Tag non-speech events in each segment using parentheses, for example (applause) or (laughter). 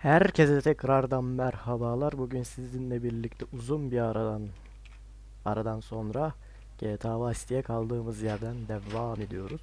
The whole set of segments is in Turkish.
Herkese tekrardan merhabalar. Bugün sizinle birlikte uzun bir aradan aradan sonra GTA Vice City'ye kaldığımız yerden devam ediyoruz.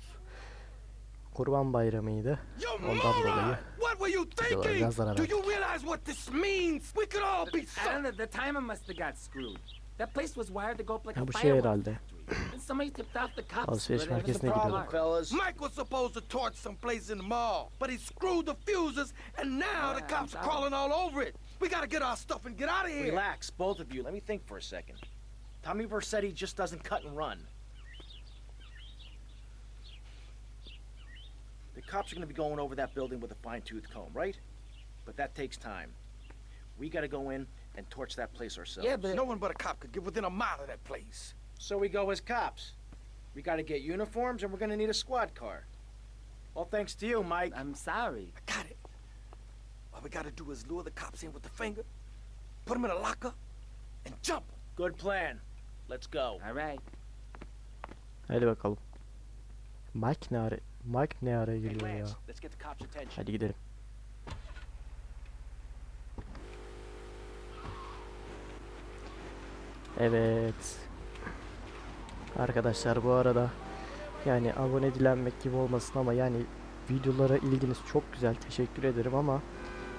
Kurban Bayramı'ydı. Ondan dolayı! What were you thinking? biraz ara Do verdik. you realize what this means? We could all be so. And the, the timer must have got screwed. That place was wired to go up like Ha, a bu şey fireworks herhalde. Factory. And somebody tipped off the cops. Alışveriş but there was a merkezine problem. gidiyorduk. fellas. Mike was supposed to torch some place in the mall, but he screwed the fuses, and now the Yeah, cops are I'm crawling all over it. We gotta get our stuff and get out of here. Relax, both of you. Let me think for a second. Tommy Vercetti just doesn't cut and run. The cops are going to be going over that building with a fine tooth comb, right? But that takes time. We got to go in and torch that place ourselves. Yeah, but No one but a cop could get within a mile of that place. So we go as cops. We got to get uniforms and we're going to need a squad car. All thanks to you, Mike. I'm sorry. I got it. All we gotta do is lure the cops in with the finger, put them in a locker, and jump. Good plan. Let's go. All right. Hadi bakalım. Mike ne ara Mike ne araya Hey, geliyor ya? Let's get the cops' attention. Hadi gidelim. Evet. Arkadaşlar bu arada yani abone dilenmek gibi olmasın ama yani videolara ilginiz çok güzel. Teşekkür ederim ama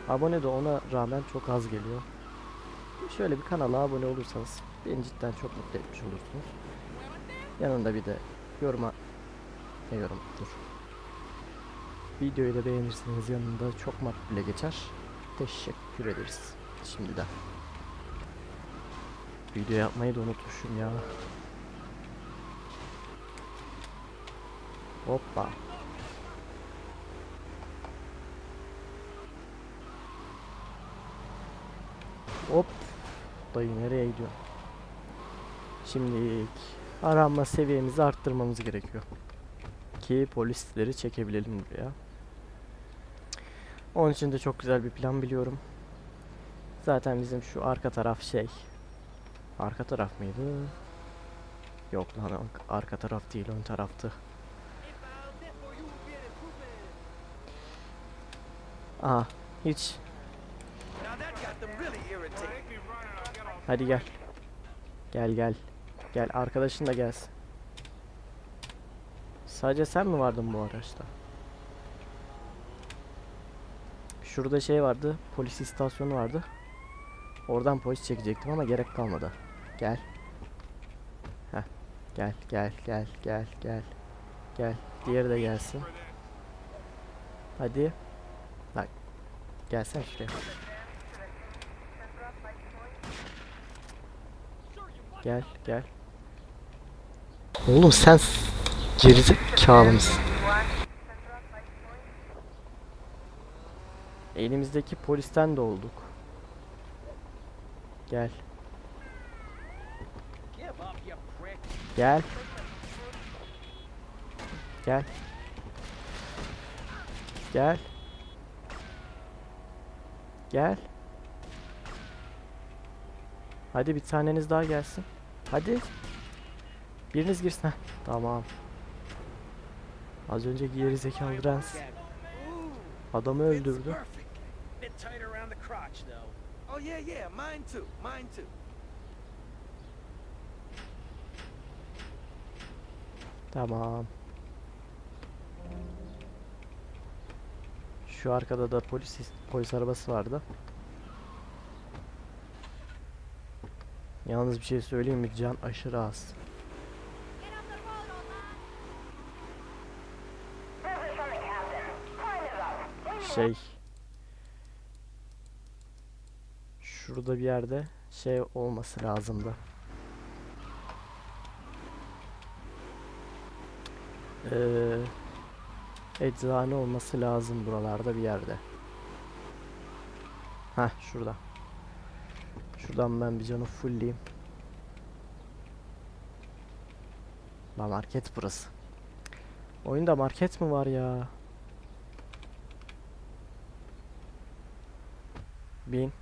abone de ona rağmen çok az geliyor. Şöyle bir kanala abone olursanız beni cidden çok mutlu etmiş olursunuz. Yanında bir de yoruma ne yorum dur. Videoyu da beğenirseniz yanında çok makbule geçer. Teşekkür ederiz şimdiden. Video yapmayı da unutmuşum ya. Hoppa. Hop. Dayı nereye gidiyor? Şimdi aranma seviyemizi arttırmamız gerekiyor ki polisleri çekebilelim buraya. Onun için de çok güzel bir plan biliyorum. Zaten bizim şu arka taraf şey. Arka taraf mıydı? Yok lan ar- arka taraf değil ön taraftı. Aha hiç. Hadi gel. Gel gel. Gel arkadaşın da gelsin. Sadece sen mi vardın bu araçta? Şurada şey vardı. Polis istasyonu vardı. Oradan polis çekecektim ama gerek kalmadı. Gel. Heh. Gel gel gel gel gel. Gel. Diğeri de gelsin. Hadi. Bak. Gelsen şuraya. Gel gel. Oğlum sen gerizekalı mısın? Elimizdeki polisten de olduk. Gel gel. Gel. Gel. Gel. Hadi bir taneniz daha gelsin. Hadi. Biriniz girsin. Heh, Tamam. Az önce geri zekalı Rens adamı öldürdü. Perfect. Şu arkada da polis polis arabası vardı. Yalnız bir şey söyleyeyim mi? Can aşırı az. Şey Şurada bir yerde şey olması lazımdı. Eee eczane olması lazım buralarda bir yerde. Heh şurada. Şuradan ben bir canı fullleyeyim. La market burası. Oyunda market mi var ya? Bin.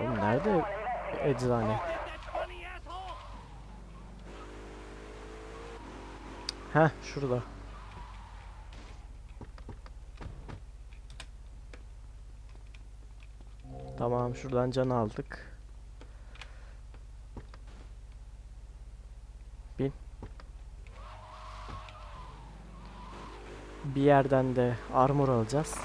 Oğlum nerede eczane? Heh şurada. Tamam şuradan can aldık. Bin. Bir yerden de armor alacağız.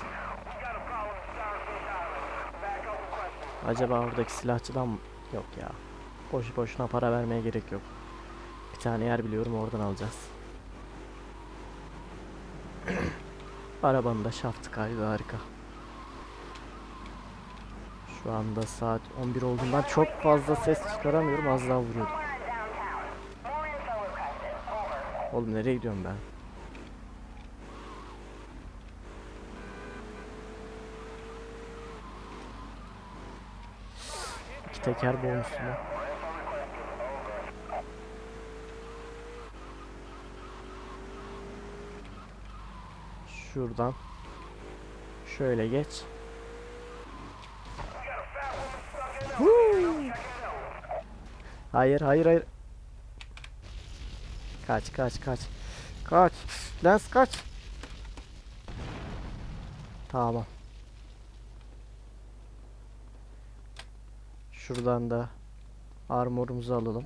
Acaba oradaki silahçıdan mı? Yok ya. Boş boşuna para vermeye gerek yok. Bir tane yer biliyorum oradan alacağız. Arabanın da şaftı kaydı harika. Şu anda saat 11 olduğundan çok fazla ses çıkaramıyorum az daha vuruyordum. Oğlum nereye gidiyorum ben? İki teker bonuslu. Şuradan. Şöyle geç. Hayır hayır hayır. Kaç kaç kaç. Kaç. Lens kaç. Tamam. Şuradan da armorumuzu alalım.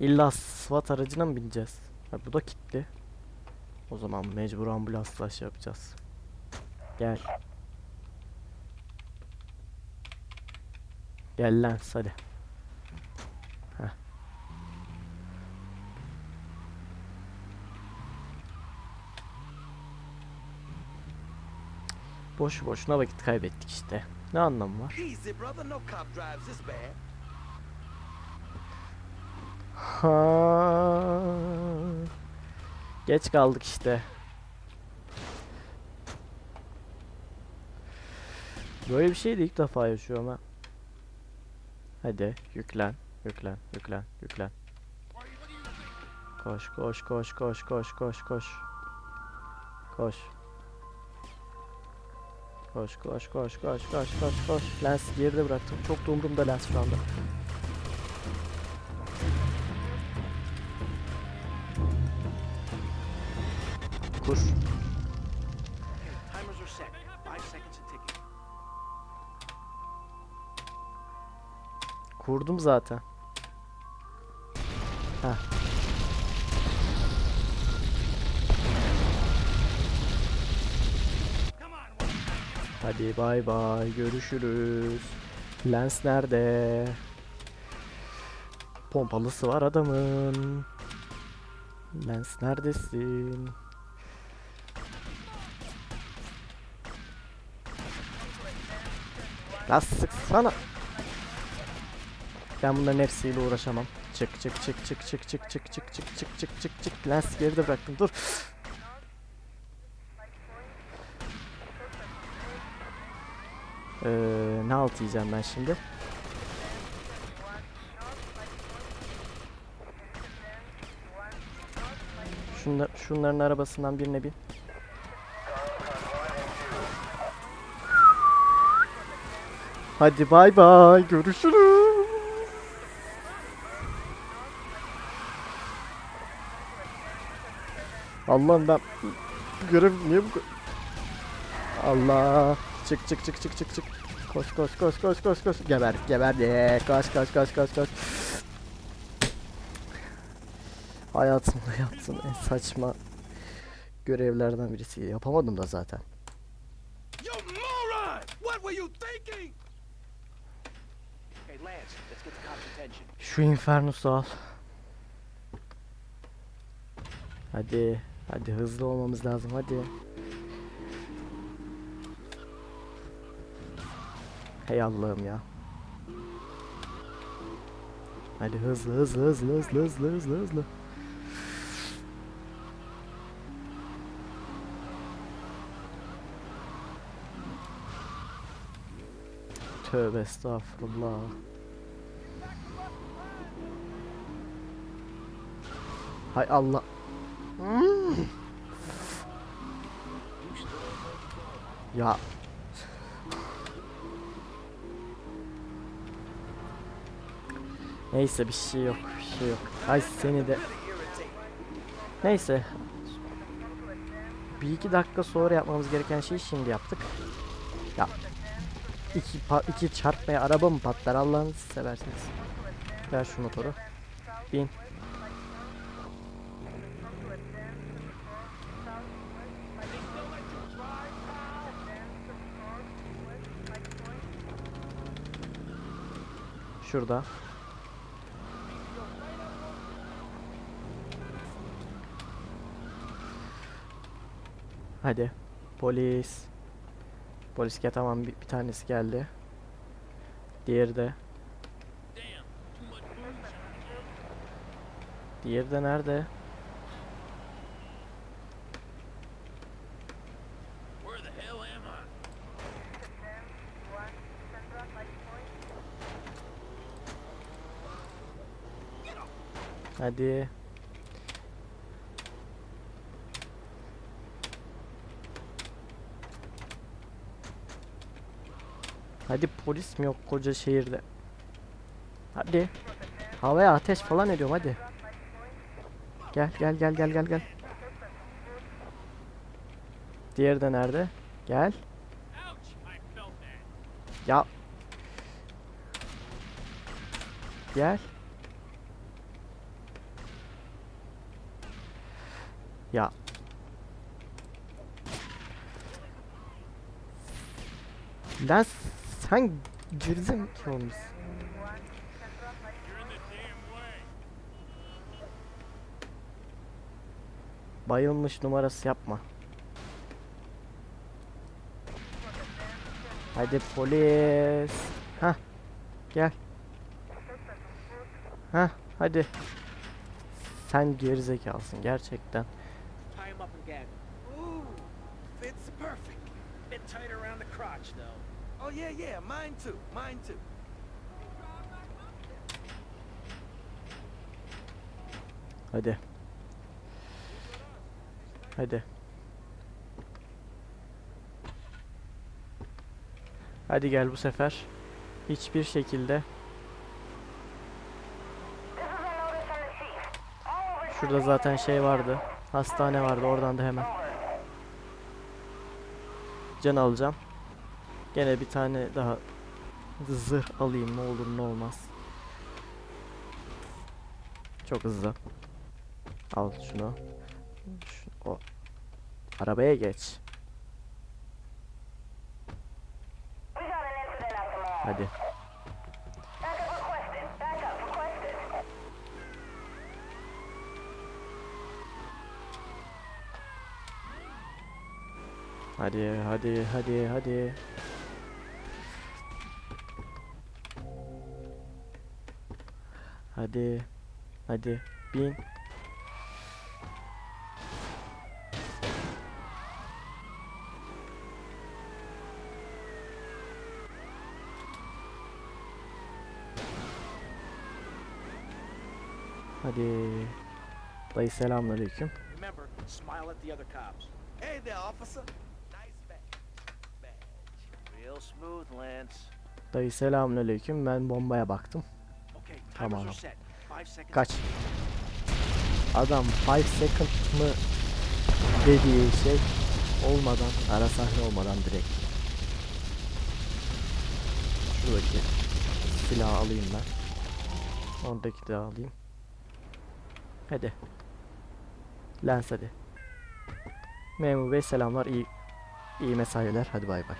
illa SWAT aracına mı bineceğiz? Ha, bu da kilitli. O zaman mecbur ambulansla şey yapacağız. Gel. Gel lan hadi. Heh. Boşu boşuna vakit kaybettik işte. Ne anlamı var? Ha. Geç kaldık işte. Böyle bir şey de ilk defa yaşıyorum ha. Hadi yüklen, yüklen, yüklen, yüklen. Koş, koş, koş, koş, koş, koş, koş. Koş. Koş, koş, koş, koş, koş, koş, koş. Lens geride bıraktım. Çok da umurumda lens şu anda. Kur. Kurdum zaten. Heh. Hadi bay bay görüşürüz. Lens nerede? Pompalısı var adamın. Lens neredesin? Lan sıksana. Ben bunların hepsiyle uğraşamam. Çık çık çık çık çık çık çık çık çık çık çık çık çık Lens geride bıraktım dur. Ee, ne alt yiyeceğim ben şimdi? Şunla, şunların arabasından birine bin. Hadi bay bay görüşürüz. Allah'ım ben görev niye bu Allah çık çık çık çık çık çık koş koş koş koş koş koş geber geber ye koş koş koş koş koş Hayatımda yaptığım en saçma görevlerden birisi. Yapamadım da zaten. You moron! What were you thinking? Hey, Lance, let's get the cops' attention. Şu Infernus'u al. Hadi. Hadi hızlı olmamız lazım hadi. Hey Allah'ım ya. Hadi hızlı hızlı hızlı hızlı hızlı hızlı hızlı. Tövbe estağfurullah. Hay Allah. Ya. Neyse bir şey yok, bir şey yok. Ay seni de. Neyse. Bir iki dakika sonra yapmamız gereken şeyi şimdi yaptık. Ya. İki, iki çarpmaya araba mı patlar Allah'ını seversiniz. Ver şu motoru. Bin. Şurada. Hadi. Polis. Polis gel tamam bir, bir tanesi geldi. Diğeri de. Diğeri de nerede? Hadi. Hadi polis mi yok koca şehirde? Hadi. Havaya ateş falan ediyorum hadi. Gel gel gel gel gel gel. Diğeri de nerede? Gel. Ya. Gel. Ya. Lan sen gerizekalı mısın? Bayılmış numarası yapma. Hadi polis. Ha. Gel. Ha, hadi. Sen gerizekalısın gerçekten. Again. Ooh, fits perfect. Bit tight around the crotch, though. Oh yeah, yeah, mine too, mine too. Hadi. Hadi. Hadi gel bu sefer. Hiçbir şekilde. Şurada zaten şey vardı. Hastane vardı. Oradan da hemen. Can alacağım. Gene bir tane daha zırh alayım ne olur ne olmaz. Çok hızlı. Al şunu. Şu- o. Arabaya geç. Hadi. Hadi hadi hadi hadi. Hadi. Hadi. Bin. Hadi. Dayı selamünaleyküm. Remember, smile at the other cops. Hey there, officer. Dayı selamünaleyküm. Ben bombaya baktım. Tamam. Kaç. Adam 5 second mı dediği şey olmadan, ara sahne olmadan direkt. Şuradaki silahı alayım ben. Oradaki de alayım. Hadi. Lens hadi. Memur bey selamlar. iyi iyi mesailer. Hadi bay bay.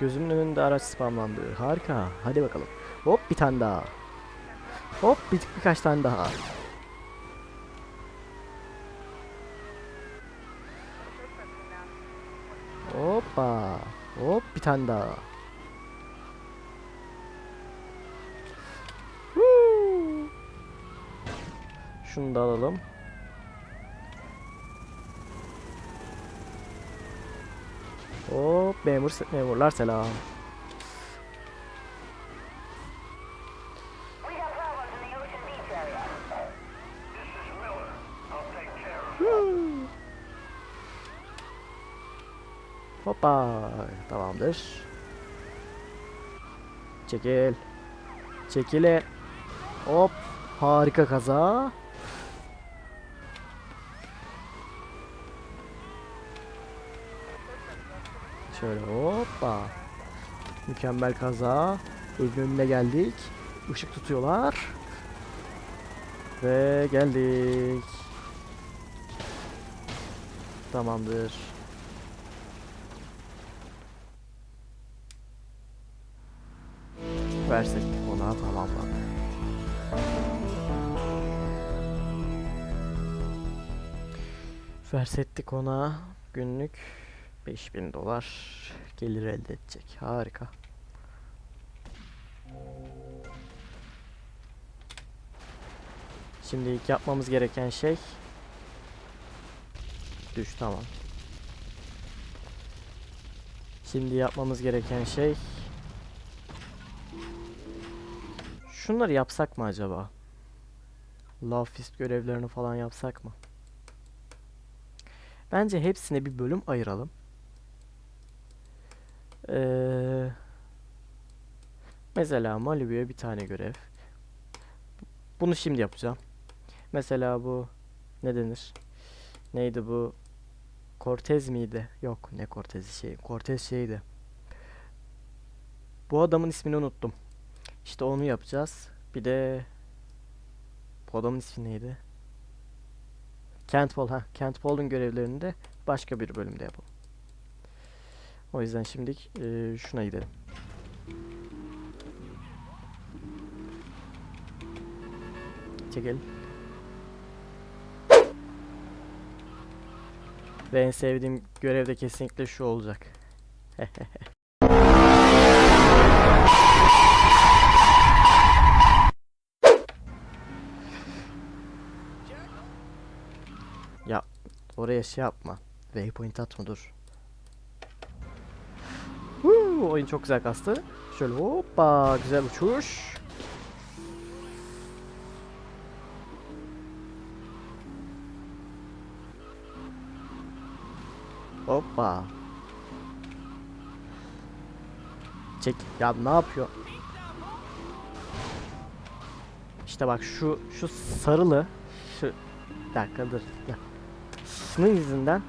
Gözümün önünde araç spamlandı. Harika. Hadi bakalım. Hop bir tane daha. Hop bir, birkaç tane daha. Hoppa. Hop bir tane daha. Şunu da alalım. Hop memur memurlar selam. Hoppa tamamdır. Çekil. Çekile. Hop harika kaza. Şöyle hoppa. Mükemmel kaza. Evin önüne geldik. Işık tutuyorlar. Ve geldik. Tamamdır. Versek ona tamamlandı. Versettik ona günlük 5000 dolar gelir elde edecek. Harika. Şimdi ilk yapmamız gereken şey düş tamam. Şimdi yapmamız gereken şey Şunları yapsak mı acaba? Love Fist görevlerini falan yapsak mı? Bence hepsine bir bölüm ayıralım. Ee, mesela Malibu'ya bir tane görev. Bunu şimdi yapacağım. Mesela bu ne denir? Neydi bu? Cortez miydi? Yok ne Cortez şey. Cortez şeydi. Bu adamın ismini unuttum. İşte onu yapacağız. Bir de bu adamın ismi neydi? Kent Paul ha. Kent Paul'un görevlerini de başka bir bölümde yapalım. O yüzden şimdilik eee, şuna gidelim. Çekil. Ve en sevdiğim görev de kesinlikle şu olacak. (laughs) Ya oraya şey yapma. Waypoint atma dur. Huu, oyun çok güzel kastı. Şöyle hoppa güzel uçuş. Hoppa. Çek. Ya ne yapıyor? İşte bak şu şu sarılı şu bir dakika dur. Şunun yüzünden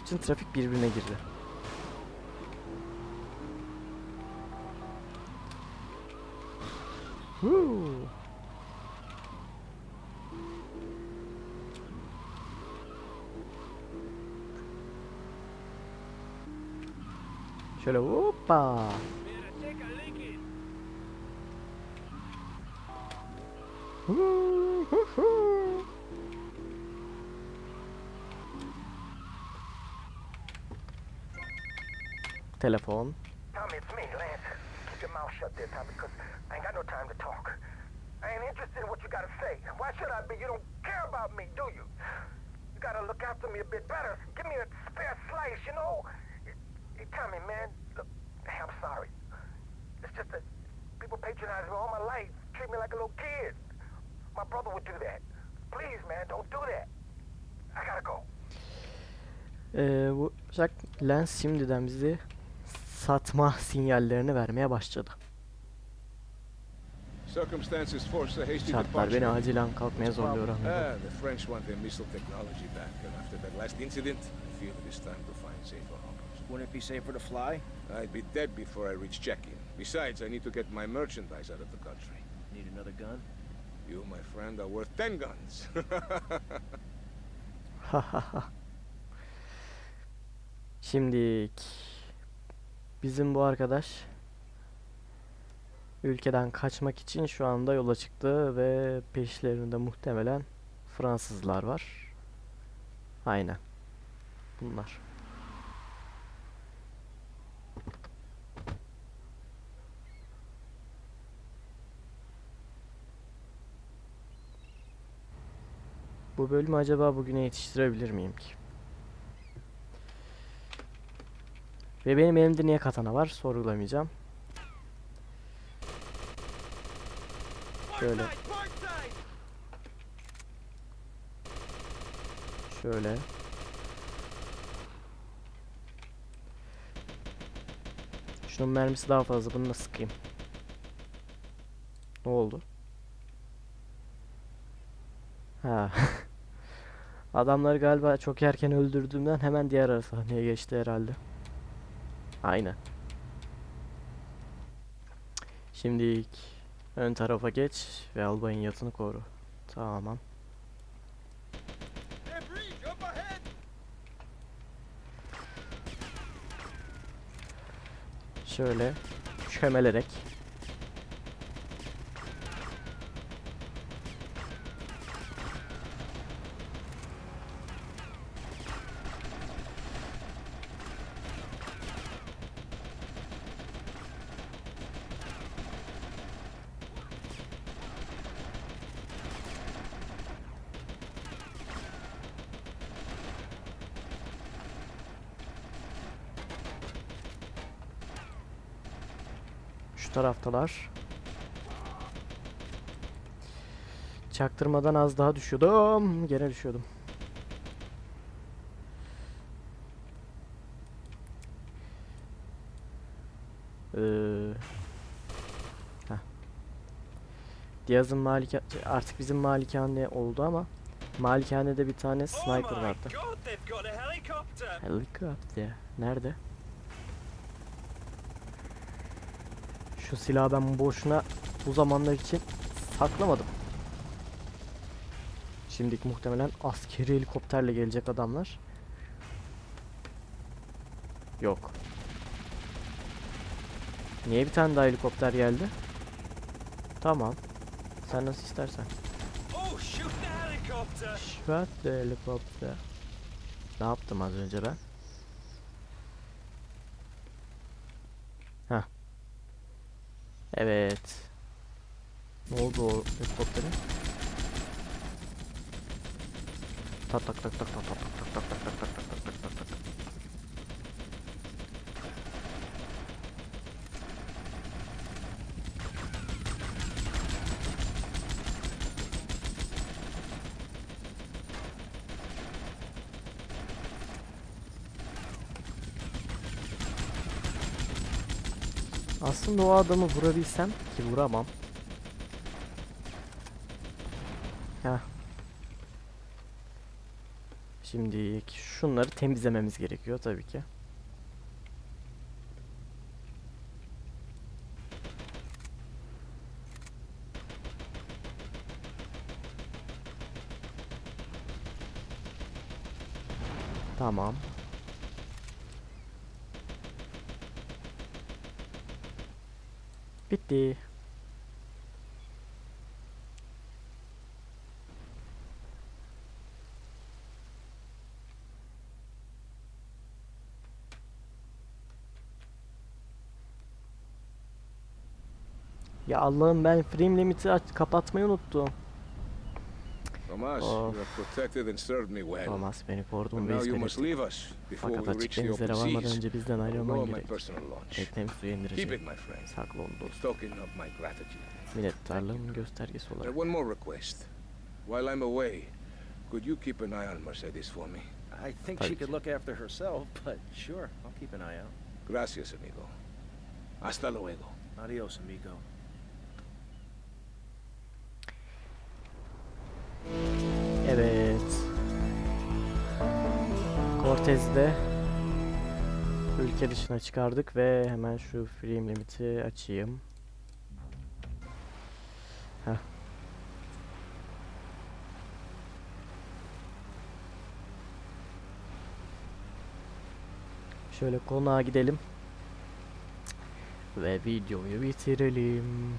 bütün trafik birbirine girdi. Uh. Yo lo... ¡Opa! Telefon. Your mouth shut there, Tommy, because I ain't got no time to talk. I ain't interested in what you gotta say. Why should I be? You don't care about me, do you? You gotta look after me a bit better. Give me a spare slice, you know? Hey, Tommy, man, look, hey, I'm sorry. It's just that people patronize me all my life, treat me like a little kid. My brother would do that. Please, man, don't do that. I gotta go. Ee, bu Jack Lens şimdiden bizi satma sinyallerini vermeye başladı. Şartlar beni acilen kalkmaya zorluyor Ahmet. Wouldn't it be safer to fly? I'd be dead before I reach check-in. Besides, I need to get my merchandise out of the country. Need another gun? You, my friend, are worth ten guns. (laughs) (laughs) Şimdilik bizim bu arkadaş ülkeden kaçmak için şu anda yola çıktı ve peşlerinde muhtemelen Fransızlar var. Aynen. Bunlar. Bu bölümü acaba bugüne yetiştirebilir miyim ki? Ve benim elimde niye katana var sorgulamayacağım. Şöyle. Şöyle. Şunun mermisi daha fazla. Bunu nasıl sıkayım? Ne oldu? Ha. (laughs) Adamları galiba çok erken öldürdüğümden hemen diğer sahneye geçti herhalde. Aynen. Şimdi ilk ön tarafa geç ve albayın yatını koru. Tamam. Şöyle çömelerek Şu taraftalar. Çaktırmadan az daha düşüyordum. Gene düşüyordum. Ee, heh. Diaz'ın malika artık bizim malikane oldu ama malikanede bir tane sniper vardı. Helikopter. Nerede? Şu silahı ben boşuna bu zamanlar için saklamadım. Şimdilik muhtemelen askeri helikopterle gelecek adamlar. Yok. Niye bir tane daha helikopter geldi? Tamam. Sen nasıl istersen. Shoot the helikopter. Ne yaptım az önce ben? Evet. Ne oldu o helikopterin? Tak tak tak tak tak tak tak tak tak tak tak tak tak tak tak tak tak. Aslında o adamı vurabilsem ki vuramam. Heh. Şimdi şunları temizlememiz gerekiyor tabii ki. Tamam. Ya Allah'ım ben frame limit'i aç kapatmayı unuttum. Thomas, Oh. you have protected and served me well. Olmaz beni korudun ve before Fakat açık denizlere varmadan önce bizden ayrılman gerek. Teknem suya indirecek. Saklı onu dostum. Of. Minnettarlığımın göstergesi olarak. one more request. While I'm away, could you keep an eye on Mercedes for me? I think Tabii she could look after herself, (laughs) but sure, I'll keep an eye out. Gracias, amigo. Hasta luego. Adios, amigo. Evet. Cortez'de ülke dışına çıkardık ve hemen şu frame limiti açayım. Heh. Şöyle konağa gidelim. Ve videoyu bitirelim.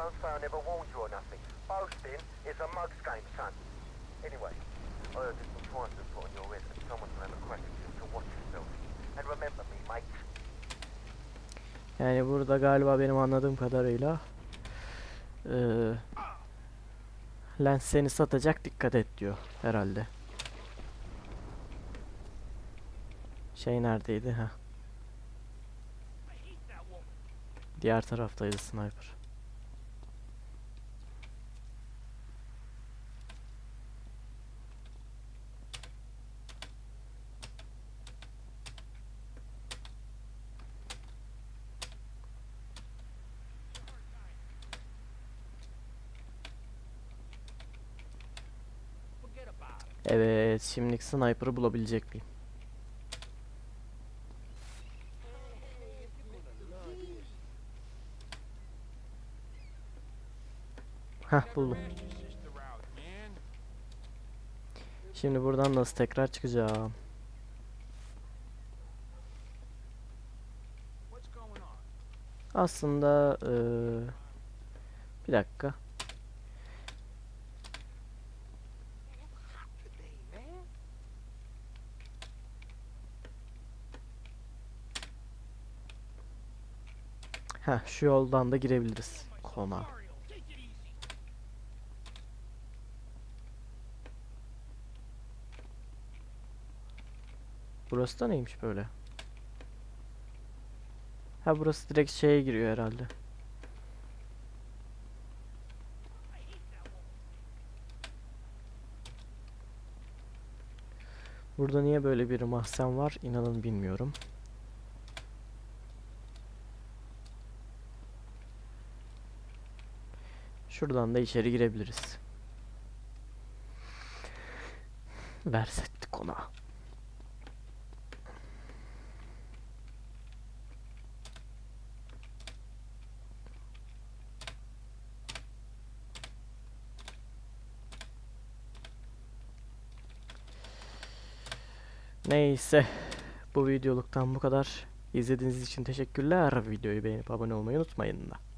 don't say I never warned you or nothing. Boasting is a mug's game, son. Anyway, I heard on your and someone's watch yourself. And remember. Yani burada galiba benim anladığım kadarıyla eee Lens seni satacak dikkat et diyor herhalde. Şey neredeydi ha? Diğer taraftaydı sniper. Evet, şimdilik sniper'ı bulabilecek miyim? Hah buldum. Şimdi buradan nasıl tekrar çıkacağım? Aslında eee, bir dakika. Heh, şu yoldan da girebiliriz konağa. Burası da neymiş böyle? Ha burası direkt şeye giriyor herhalde. Burada niye böyle bir mahzen var inanın bilmiyorum. Şuradan da içeri girebiliriz. Versetti konağı. Neyse. Bu videoluktan bu kadar. İzlediğiniz için teşekkürler. Videoyu beğenip abone olmayı unutmayın da.